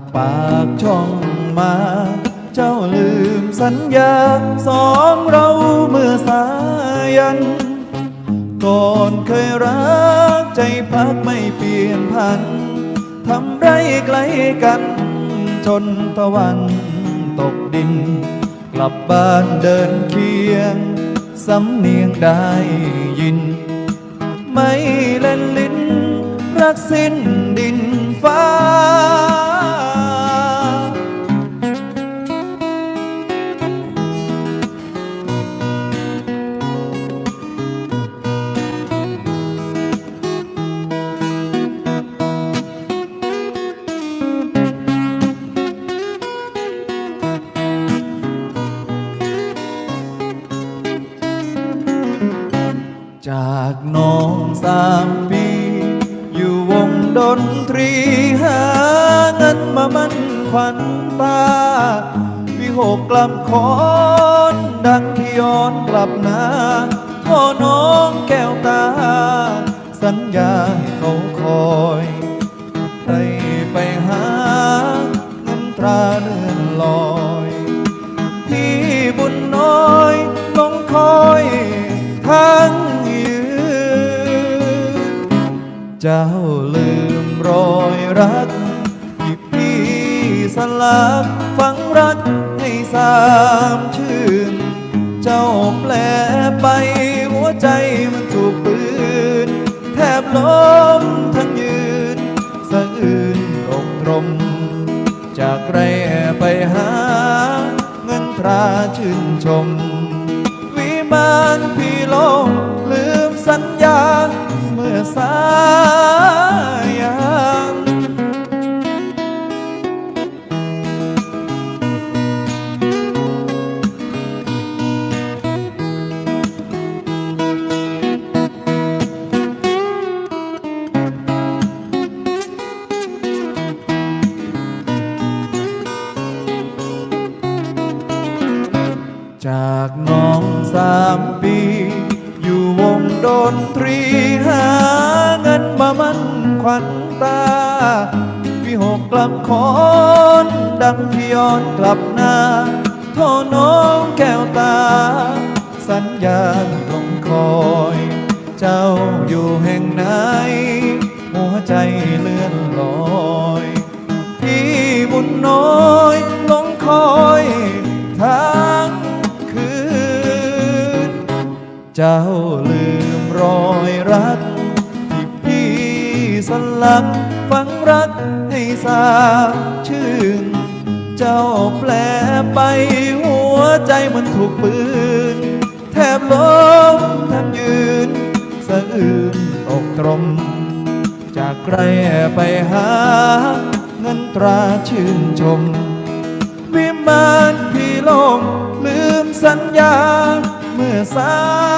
ากปากช่องมา เจ้าลืมสัญญา สองเราเมื่อสายัน ก่อนเคยรักใจพักไม่เปลี่ยนพันทำไรไกลกัน จนตะวันตกดิน กลับบ้านเดินเคียง สำเนียงได้ยิน ไม่เล่นลิ้น รักสิ้นดินฟ้า จากน้องสามปี อยู่วงดนตรีหาเงินมามั่นขวัญตาพี่หกกลับคอนดังพี่ย้อนกลับนาพ่อน้องแก้วตา สัญญา เจ้าลืมรอยรักที่พี่สลักฝังรักให้สามชื่น เจ้าแปลไปหัวใจมันถูกปืน แทบล้มทั้งยืนสะอื้นอกตรม จากไรไปหาเงินตราชื่นชม จากน้องสามปี อยู่วงดนตรีหาเงินมามั่นขวัญตาพี่หกกลับคอนดังพี่ย้อนกลับนาโทษน้องแก้วตา สัญญาต้องคอย เจ้าอยู่แห่งไหน หัวใจเลื่อนลอยพี่บุญน้อย เจ้าลืมรอยรัก ที่พี่สลักฝังรักให้สาชื่น เจ้าแปลไปหัวใจมันถูกปืน แทบล้มแทบยืนสะอื้นอกตรม จากใครไปหา เงินตราชื่นชม วิมานพี่ลงลืมสัญญา เมื่อสา